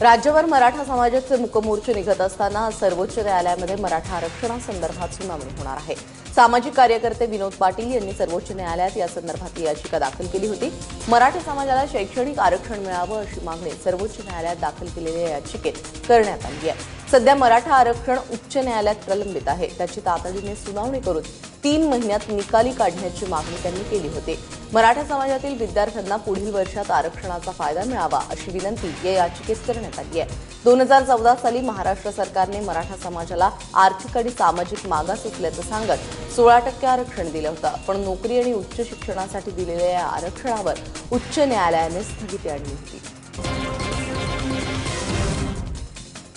राज्यभर मराठा समाजाचे मुकमोर्चे निघत असताना सर्वोच्च न्यायालयामध्ये मराठा आरक्षणासंदर्भात सुनावणी होणार आहे. सामाजिक कार्यकर्ते विनोद पाटील यांनी सर्वोच्च न्यायालयात या संदर्भात याचिका दाखल केली होती. मराठा समाजाला शैक्षणिक आरक्षण मिळावं अशी मागणी सर्वोच्च न्यायालयात दाखल केलेल्या याचिकेत करण्यात आली आहे. सध्या मराठा आरक्षण उच्च न्यायालयात प्रलंबित आहे. त्याची तातडीने सुनावणी करून तीन महिन्यात निकाली काढण्याची मागणी त्यांनी केली होती. मराठा समाजातील विद्यार्थ्यांना पुढील वर्षात आरक्षणाचा फायदा मिळावा अशी विनंती या याचिकेत करण्यात आली आहे. दोन हजार चौदा साली महाराष्ट्र सरकारने मराठा समाजाला आर्थिक आणि सामाजिक मागास असल्याचं सांगत सोळा टक्के आरक्षण दिलं होतं. पण नोकरी आणि उच्च शिक्षणासाठी दिलेल्या या आरक्षणावर उच्च न्यायालयाने स्थगिती आणली होती.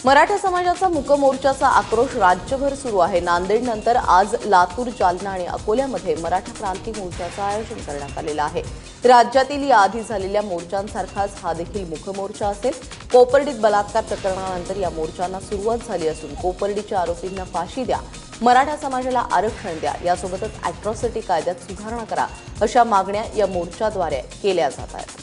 मराठा समाजाचा मुकमोर्चाचा आक्रोश राज्यभर सुरू आहे. नांदेडनंतर आज लातूर जालना आणि अकोल्यामध्ये मराठा क्रांती मोर्चाचं आयोजन करण्यात आलेलं आहे. राज्यातील याआधी झालेल्या मोर्चांसारखाच हा देखील मुखमोर्चा असेल. कोपर्डीत बलात्कार प्रकरणानंतर या मोर्चांना सुरुवात झाली असून कोपर्डीच्या आरोपींना फाशी द्या मराठा समाजाला आरक्षण द्या यासोबतच अॅट्रॉसिटी कायद्यात सुधारणा करा अशा मागण्या या मोर्चाद्वारे केल्या जात आहेत.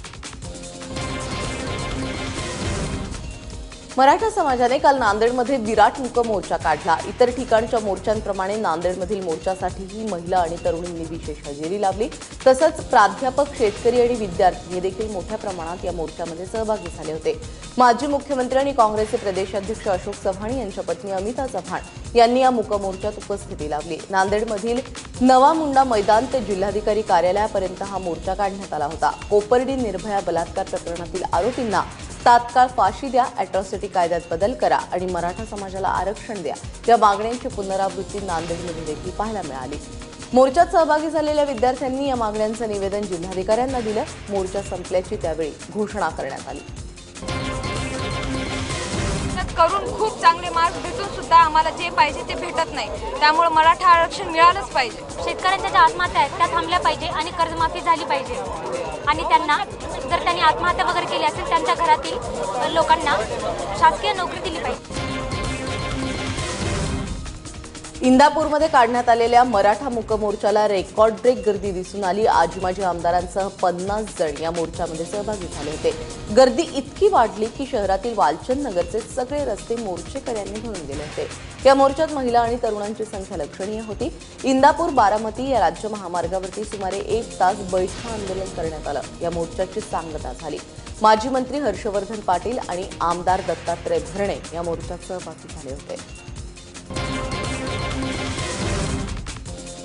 मराठा समाजाने काल नांदेडमध्ये विराट मुक मोर्चा काढला. इतर ठिकाणच्या मोर्चांप्रमाणे नांदेडमधील मोर्चासाठीही महिला आणि तरुणींनी विशेष हजेरी लावली. तसंच प्राध्यापक शेतकरी आणि विद्यार्थी हे देखील मोठ्या प्रमाणात या मोर्चामध्ये सहभागी झाले होते. माजी मुख्यमंत्री आणि काँग्रेसचे प्रदेशाध्यक्ष अशोक चव्हाण यांच्या पत्नी अमिता चव्हाण यांनी या मुक मोर्चात उपस्थिती लावली. नांदेडमधील नवा मुंडा मैदान ते जिल्हाधिकारी कार्यालयापर्यंत हा मोर्चा काढण्यात आला होता. कोपर्डी निर्भया बलात्कार प्रकरणातील आरोपींना तात्काळ फाशी द्या अॅट्रॉसिटी कायद्यात बदल करा आणि मराठा समाजाला आरक्षण द्या. या मागण्यांची पुनरावृत्ती नांदेडमध्ये देखील पाहायला मिळाली. मोर्चात सहभागी झालेल्या विद्यार्थ्यांनी या मागण्यांचं निवेदन जिल्हाधिकाऱ्यांना दिलं. मोर्चा संपल्याची त्यावेळी घोषणा करण्यात आली. करून खूप चांगले मार्क्स सुद्धा आम्हाला जे पाहिजे ते भेटत नाही. त्यामुळे मराठा आरक्षण मिळालंच पाहिजे. शेतकऱ्यांच्या ज्या आत्महत्या आहेत त्या थांबल्या पाहिजे आणि कर्जमाफी झाली पाहिजे. आणि त्यांना जर त्यांनी आत्महत्या वगैरे केली असेल त्यांच्या घरातील लोकांना शासकीय नोकरी दिली पाहिजे. इंदापूरमध्ये काढण्यात आलेल्या मराठा मुक मोर्चाला रेकॉर्ड ब्रेक गर्दी दिसून आली. आजी माजी आमदारांसह पन्नास जण या मोर्चामध्ये सहभागी झाले होते. गर्दी इतकी वाढली की शहरातील वालचंद नगरचे सगळे रस्ते मोर्चेकऱ्यांनी भरून गेले होते. या मोर्चात महिला आणि तरुणांची संख्या लक्षणीय होती. इंदापूर बारामती या राज्य महामार्गावरती सुमारे एक तास बैठा आंदोलन करण्यात आलं. या मोर्चाची सांगता झाली. माजी मंत्री हर्षवर्धन पाटील आणि आमदार दत्तात्रय भरणे या मोर्चात सहभागी झाले होते.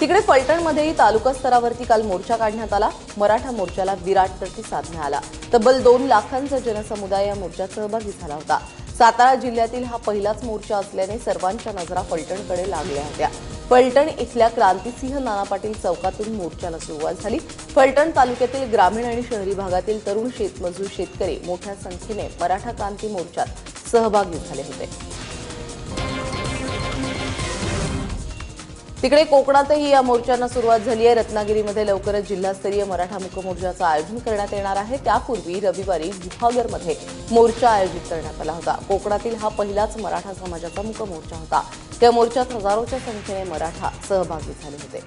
तिकडे फलटणमध्येही तालुका स्तरावरती काल मोर्चा काढण्यात आला. मराठा मोर्चाला विराट प्रतिसाद मिळाला. तब्बल दोन लाखांचा जनसमुदाय या मोर्चात सहभागी झाला होता. सातारा जिल्ह्यातील हा पहिलाच मोर्चा असल्याने सर्वांच्या नजरा फलटणकडे लागल्या होत्या. फलटण इथल्या क्रांतिसिंह नाना पाटील चौकातून मोर्चाला सुरुवात झाली. फलटण तालुक्यातील ग्रामीण आणि शहरी भागातील तरुण शेतमजूर शेतकरी मोठ्या संख्येने मराठा क्रांती मोर्चात सहभागी झाले होते. तिकडे कोकणातही या मोर्चांना सुरुवात झाली आहे. रत्नागिरीमध्ये लवकरच जिल्हास्तरीय मराठा मुक मोर्चाचं आयोजन करण्यात येणार आहे. त्यापूर्वी रविवारी गुहागरमध्ये मोर्चा आयोजित करण्यात आला होता. कोकणातील हा पहिलाच मराठा समाजाचा मुक मोर्चा होता. त्या मोर्चात हजारोच्या संख्येने मराठा सहभागी झाले होते.